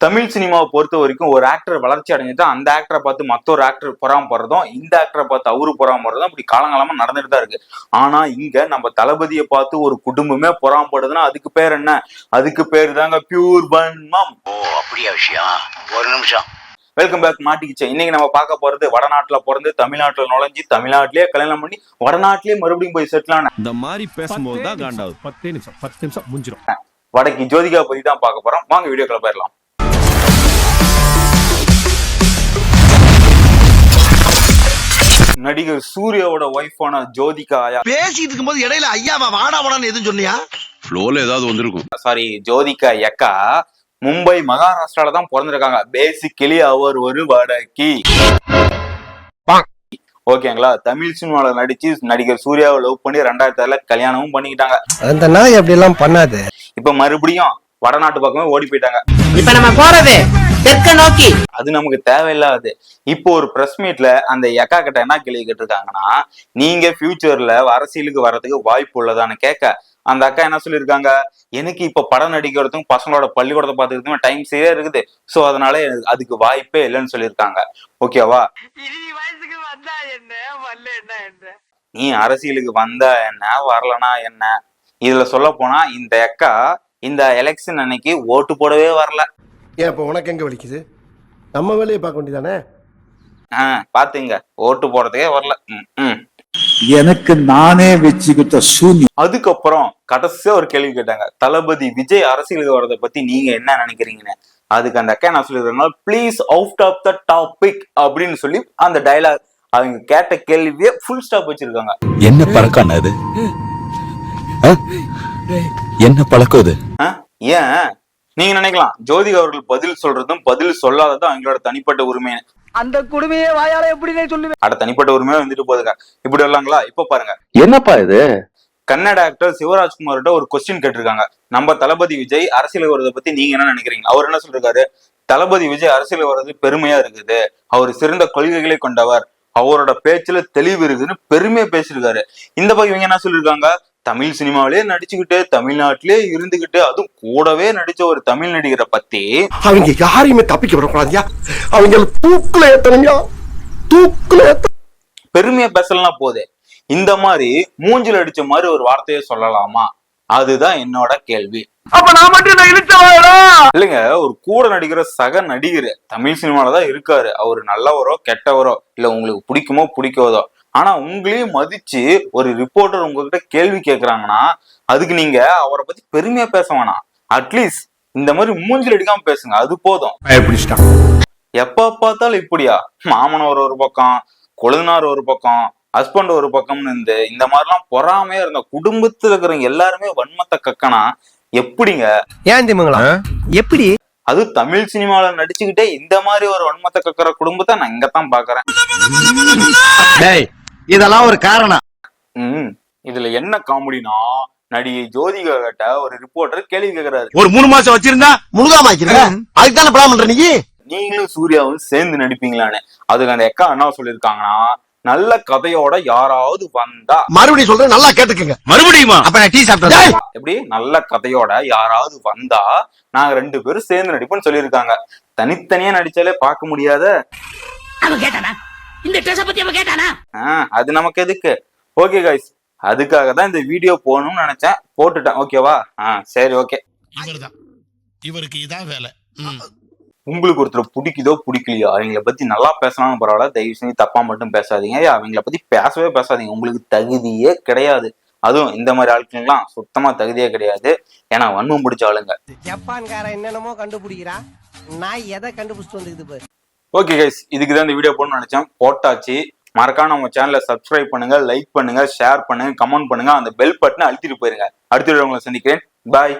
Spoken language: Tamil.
தமிழ் சினிமாவை பொறுத்த வரைக்கும் ஒரு ஆக்டர் வளர்ச்சி அடைஞ்சிட்டு அந்த ஆக்டரை பார்த்து மற்றொரு ஆக்டர் பொறாமப்படுறதும் இந்த ஆக்டரை பார்த்து அவரு பொறாமப்படுறதும் இப்படி காலங்காலமா நடந்துட்டு தான் இருக்கு ஆனா இங்க நம்ம தளபதியை பார்த்து ஒரு குடும்பமே பொறாமப்படுதுன்னா அதுக்கு பேர் என்ன அதுக்கு பேர் தாங்க பியூர் பன்மம் ஓ அப்படியா விஷயம் ஒரு நிமிஷம் வெல்கம் பேக் மாட்டிக்கிச்சேன் இன்னைக்கு நம்ம பார்க்க போறது வடநாட்டுல பிறந்து தமிழ்நாட்டுல நுழைஞ்சு தமிழ்நாட்டிலேயே கல்யாணம் பண்ணி வடநாட்டிலேயே மறுபடியும் போய் செட்டில் ஆன இந்த மாதிரி பேசும்போது தான் காண்டாவது பத்தே நிமிஷம் பத்து நிமிஷம் முடிஞ்சிடும் வடக்கு ஜோதிகா பத்தி தான் பார்க்க போறோம் வாங்க வீடியோக்குள்ள போயிடலாம் நடிகர் சூர்யாவோட ஒய்ஃபான ஜோதிகா பேசிட்டு இருக்கும்போது இடையில ஐயாவா வாடா வாடான்னு எதுவும் சொன்னியா? ஃப்ளோல ஏதாவது வந்திருக்கும். சாரி ஜோதிகா யக்கா மும்பை மகாராஷ்டிரால தான் பிறந்திருக்காங்க. பேசிக்கலி அவர் ஒரு வடக்கி. ஓகேங்களா தமிழ் சினிமால நடிச்சு நடிகர் சூர்யாவை லவ் பண்ணி ரெண்டாயிரத்தி ஆறுல கல்யாணமும் பண்ணிக்கிட்டாங்க. அந்த நாய் அப்படி எல்லாம் பண்ணாது. இப்ப மறுபடியும் வடநாட்டு பக்கமே ஓடி போயிட்டாங்க. இப்ப நம்ம போறது தெற்க நோக்கி. அது நமக்கு தேவையில்லாது இப்போ ஒரு பிரஸ் மீட்ல அந்த எக்கா கிட்ட என்ன கேள்வி கேட்டிருக்காங்கன்னா நீங்க ஃபியூச்சர்ல அரசியலுக்கு வர்றதுக்கு வாய்ப்பு உள்ளதான்னு கேட்க. அந்த அக்கா என்ன சொல்லியிருக்காங்க? எனக்கு இப்ப படம் நடிக்கிறதுக்கும் பசங்களோட பள்ளிக்கூடத்தை பார்த்துக்கிறதுக்கும் டைம் சரியா இருக்குது. சோ அதனால எனக்கு அதுக்கு வாய்ப்பே இல்லைன்னு சொல்லியிருக்காங்க. ஓகேவா வயசுக்கு வந்தா என்ன? வரல என்ன என்ன? நீ அரசியலுக்கு வந்தா என்ன? வரலனா என்ன? இதுல சொல்ல போனா இந்த அக்கா இந்த எலெக்ஷன் அன்னைக்கு ஓட்டு போடவே வரல. ஏன் இப்போ உனக்கு எங்க வலிக்குது? நம்ம வேலையை பார்க்க வேண்டியதானே? ஆஹ் பாத்துங்க ஓட்டு போடுறதுக்கே வரல. ம், ம். எனக்கு நானே வச்சுக்கிட்ட சூன்யம். அதுக்கப்புறம் கடைசியா ஒரு கேள்வி கேட்டாங்க. தளபதி விஜய் அரசியலுக்கு வர்றதை பத்தி நீங்க என்ன நினைக்கிறீங்கன்னு? அதுக்கு அந்த அக்கா என்ன சொல்லிருக்காங்க please out of the topic அப்படின்னு சொல்லி அந்த டயலாக் அவங்க கேட்ட கேள்வியே ஃபுல் ஸ்டாப் வச்சிருக்காங்க. என்ன பழக்கம் அது ஆ? என்ன பழக்கம் இது? ஏன்? நீங்க நினைக்கலாம். ஜோதிகா அவர்கள் பதில் சொல்றதும் பதில் சொல்லாததும் அவங்களோட தனிப்பட்ட உரிமை. அந்த குடுமையே வாயால எப்படினே சொல்லுவேன் அட தனிப்பட்ட உரிமையா வந்துட்டு போகுதுங்க இப்படி வரலாங்களா? இப்ப பாருங்க. என்னப்பா இது? கன்னட ஆக்டர் சிவராஜ்குமார்கிட்ட ஒரு கொஸ்டின் கேட்டிருக்காங்க. நம்ம தளபதி விஜய் அரசியல் வர்றதை பத்தி நீங்க என்ன நினைக்கிறீங்க? அவர் என்ன சொல்றாரு? தளபதி விஜய் அரசியல் வர்றது பெருமையா இருக்குது. அவர் சிறந்த கொள்கைகளை கொண்டவர். அவரோட பேச்சுல தெளிவு இருக்குன்னு பெருமையா பேசியிருக்காரு. இந்த பக்கம் இவங்க என்ன சொல்லியிருக்காங்க? தமிழ் சினிமாவிலே நடிச்சுக்கிட்டு தமிழ்நாட்டிலே இருந்துகிட்டு அதுவும் கூடவே நடிச்ச ஒரு தமிழ் நடிகரை பத்தி அவங்க யாரையுமே தப்பிக்க விடக்கூடாதுயா? அவங்க தூக்குல ஏத்தணுங்க தூக்குல பெருமையா பேசலாம் போதே. இந்த மாதிரி மூஞ்சில அடிச்ச மாதிரி ஒரு வார்த்தையை சொல்லலாமா? அதுதான் என்னோட கேள்வி. அப்ப நான் மட்டும் நான் இழுச்சவாடா இல்லைங்க ஒரு கூட நடிக்கிற சக நடிகர் தமிழ் சினிமால தான் இருக்காரு. அவர் நல்லவரோ கெட்டவரோ இல்ல உங்களுக்கு பிடிக்குமோ பிடிக்காதோ ஆனா உங்களையும் மதிச்சு ஒரு ரிப்போர்ட்டர் உங்ககிட்ட கேள்வி கேக்குறாங்கன்னா அதுக்கு நீங்க அவரை பத்தி பெருமையா பேச வேணாம். அட்லீஸ்ட் இந்த மாதிரி மூஞ்சில் அடிக்காம பேசுங்க. அது போதும். எப்ப பார்த்தாலும் இப்படியா? மாமனார் ஒரு பக்கம் கொழுந்தனார் ஒரு பக்கம் ஹஸ்பண்ட் ஒரு பக்கம்னு இருந்து இந்த மாதிரிலாம் பொறாமையா இருந்த குடும்பத்துல இருக்கிறவங்க எல்லாருமே வன்மத்தை கக்கனா? எப்படிங்க? ஏன் திமுங்களா எப்படி? அது தமிழ் சினிமால நடிச்சுக்கிட்டே இந்த மாதிரி ஒரு வன்மத்தை கக்கிற குடும்பத்தை நான் இங்கதான் பாக்குறேன். இதெல்லாம் ஒரு காரணம். ம். இதுல என்ன காமெடினா நடிகை ஜோதிகா கிட்ட ஒரு ரிப்போர்ட்டர் கேள்வி கேக்குறாரு. ஒரு மூணு மாசம் வச்சிருந்தா முழுகாம ஆக்கிறேன் அதுக்கு தானே படம் பண்ற நீ? நீங்களும் சூர்யாவும் சேர்ந்து நடிப்பீங்களான்னு. அதுக்கு அந்த அக்கா என்ன சொல்லியிருக்காங்கன்னா நல்ல கதையோட யாராவது வந்தா. மறுபடியும் சொல்றேன் நல்லா கேட்டுக்கங்க. மறுபடியுமா? அப்ப நான் டீ சாப்பிட்டேன். எப்படி? நல்ல கதையோட யாராவது வந்தா நாங்க ரெண்டு பேரும் சேர்ந்து நடிப்போம்னு சொல்லியிருக்காங்க. தனித்தனியா நடிச்சாலே பார்க்க முடியாத அவன் கேட்டானா? இந்த ட்ரெஸ் பத்தி அவன் கேட்டானா? அது நமக்கு எதுக்கு? ஓகே கைஸ் அதுக்காக தான் இந்த வீடியோ போகணும்னு நினைச்சேன். போட்டுட்டேன். ஓகேவா ஆ சரி ஓகே இவர்தான். இவருக்கு இதான் வேலை. உங்களுக்கு ஒருத்தர் பிடிக்குதோ பிடிக்கலையோ அவங்கள பத்தி நல்லா பேசலாம்னு பரவாயில்ல. தயவு செஞ்சு தப்பா மட்டும் பேசாதீங்க. அவங்கள பத்தி பேசவே பேசாதீங்க. உங்களுக்கு தகுதியே கிடையாது. அதுவும் இந்த மாதிரி ஆட்களுக்கெல்லாம் சுத்தமா தகுதியே கிடையாது. ஏன்னா வன்மம் பிடிச்ச ஆளுங்க. ஜப்பான்காரன் என்னென்னமோ கண்டுபிடிக்கிறா நாய் எதை கண்டுபிடிச்சிட்டு வந்துக்குது பாரு. ஓகே கைஸ் இதுக்கு தான் இந்த வீடியோ போடணும்னு நினைச்சேன். போட்டாச்சு. மறக்காம நம்ம சேனலை சப்ஸ்கிரைப் பண்ணுங்க லைக் பண்ணுங்க ஷேர் பண்ணுங்க கமெண்ட் பண்ணுங்க. அந்த பெல் பட்டனை அழுத்திட்டு போயிருங்க. அடுத்த வீடியோ உங்களை சந்திக்கிறேன். பாய்